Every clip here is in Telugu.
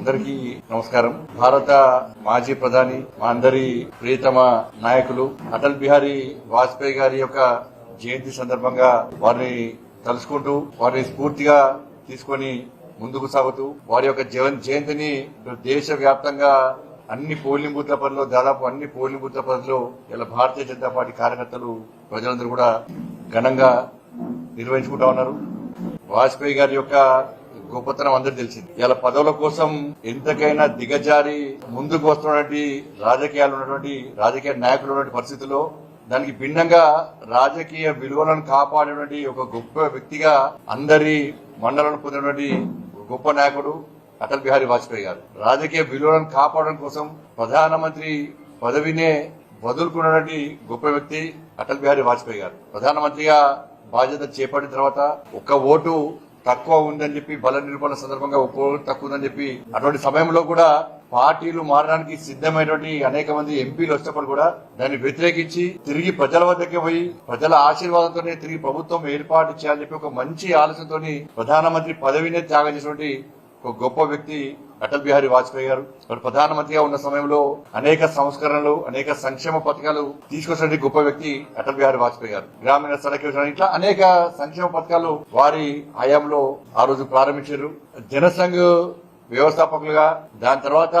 అందరికీ నమస్కారం. భారత మాజీ ప్రధాని మా అందరి ప్రియతమ నాయకులు అటల్ బిహారీ వాజ్పేయి గారి యొక్క జయంతి సందర్భంగా వారిని తలుచుకుంటూ వారిని స్ఫూర్తిగా తీసుకొని ముందుకు సాగుతూ వారి యొక్క జయంతిని దేశ వ్యాప్తంగా అన్ని పోలింగ్ బూత్ల పనులు దాదాపు అన్ని పోలింగ్ బూత్ల పనులు ఇలా భారతీయ జనతా పార్టీ కార్యకర్తలు ప్రజలందరూ కూడా ఘనంగా నిర్వహించుకుంటా ఉన్నారు. వాజ్పేయి గారి యొక్క గొప్పతనం అందరికి తెలిసింది. ఇలా పదవుల కోసం ఎంతకైనా దిగజారి ముందుకు వస్తున్నటువంటి రాజకీయాలు ఉన్నటువంటి రాజకీయ నాయకులు ఉన్నటువంటి పరిస్థితుల్లో దానికి భిన్నంగా రాజకీయ విలువలను కాపాడేటువంటి ఒక గొప్ప వ్యక్తిగా అందరి మండలను పొందినటువంటి గొప్ప నాయకుడు అటల్ బిహారీ వాజ్పేయి గారు. రాజకీయ విలువలను కాపాడడం కోసం ప్రధానమంత్రి పదవినే వదులుకున్నటువంటి గొప్ప వ్యక్తి అటల్ బిహారీ వాజ్పేయి గారు. ప్రధానమంత్రిగా బాధ్యత చేపట్టిన తర్వాత ఒక్క ఓటు తక్కువ ఉందని చెప్పి బల నిరూపణ సందర్భంగా ఒక్క తక్కువ ఉందని చెప్పి అటువంటి సమయంలో కూడా పార్టీలు మారడానికి సిద్ధమైనటువంటి అనేక మంది ఎంపీలు వచ్చినప్పుడు కూడా దాన్ని వ్యతిరేకించి తిరిగి ప్రజల వద్దకే పోయి ప్రజల ఆశీర్వాదంతోనే తిరిగి ప్రభుత్వం ఏర్పాటు చేయాలని చెప్పి ఒక మంచి ఆలోచనతోని ప్రధానమంత్రి పదవినే త్యాగం చేసినటువంటి ఒక గొప్ప వ్యక్తి అటల్ బిహారీ వాజ్పేయి గారు. మరి ప్రధానమంత్రిగా ఉన్న సమయంలో అనేక సంస్కరణలు అనేక సంక్షేమ పథకాలు తీసుకొచ్చిన గొప్ప వ్యక్తి అటల్ బిహారీ వాజ్పేయి గారు. గ్రామీణ సడక్ యోజన ఇట్లా అనేక సంక్షేమ పథకాలు వారి హయాంలో ఆ రోజు ప్రారంభించారు. జనసంఘ్ వ్యవస్థాపకులుగా దాని తర్వాత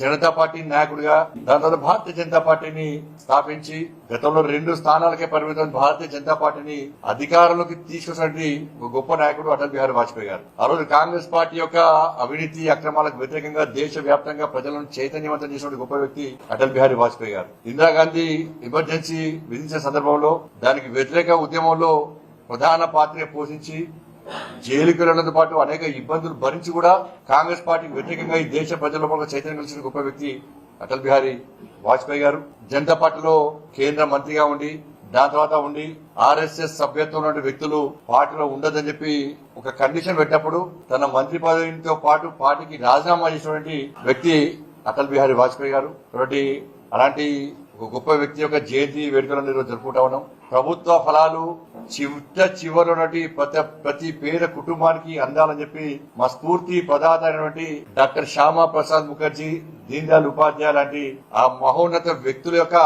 జనతా పార్టీ నాయకుడిగా దాని తర్వాత భారతీయ జనతా పార్టీని స్థాపించి గతంలో రెండు స్థానాలకే పరిమితం భారతీయ జనతా పార్టీని అధికారంలోకి తీసుకొచ్చినటువంటి ఒక గొప్ప నాయకుడు అటల్ బిహారీ వాజ్పేయి గారు. ఆ రోజు కాంగ్రెస్ పార్టీ యొక్క అవినీతి అక్రమాలకు వ్యతిరేకంగా దేశ వ్యాప్తంగా ప్రజలను చైతన్యవంతం చేసిన గొప్ప వ్యక్తి అటల్ బిహారీ వాజ్పేయి గారు. ఇందిరాగాంధీ ఎమర్జెన్సీ విధించిన సందర్భంలో దానికి వ్యతిరేక ఉద్యమంలో ప్రధాన పాత్ర పోషించి జైలుకి వెళ్ళడంతో పాటు అనేక ఇబ్బందులు భరించి కూడా కాంగ్రెస్ పార్టీకి వ్యతిరేకంగా ఈ దేశ ప్రజల పట్ల చైతన్యం కలిసిన గొప్ప వ్యక్తి అటల్ బిహారీ వాజ్పేయి గారు. జనతా పార్టీలో కేంద్ర మంత్రిగా ఉండి దాని తర్వాత ఉండి ఆర్ఎస్ఎస్ సభ్యత్వం ఉన్న వ్యక్తులు పార్టీలో ఉండదని చెప్పి ఒక కండిషన్ పెట్టినప్పుడు తన మంత్రి పదవితో పాటు పార్టీకి రాజీనామా చేసినటువంటి వ్యక్తి అటల్ బిహారీ వాజ్పేయి గారు. కాబట్టి అలాంటి ఒక గొప్ప వ్యక్తి యొక్క జయంతి వేడుకలను ఈరోజు జరుపుకుంటా ఉన్నాం. ప్రభుత్వ ఫలాలు చిట్ట చివరి ప్రతి ప్రతి పేద కుటుంబానికి అందాలని చెప్పి మా స్ఫూర్తి ప్రదాత అయినటువంటి డాక్టర్ శ్యామా ప్రసాద్ ముఖర్జీ దీన్ దయాళ్ ఉపాధ్యాయ లాంటి ఆ మహోన్నత వ్యక్తుల యొక్క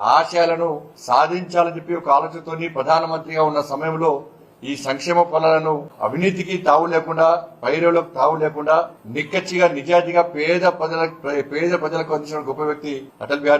ఆశయాలను సాధించాలని చెప్పి ఒక ఆలోచనతో ప్రధానమంత్రిగా ఉన్న సమయంలో ఈ సంక్షేమ ఫలాలను అవినీతికి తావు లేకుండా పైరవులకు తావు లేకుండా నిక్కచ్చిగా నిజాయితీగా పేద ప్రజల పేద ప్రజలకు అందించిన గొప్ప వ్యక్తి అటల్ బిహారీ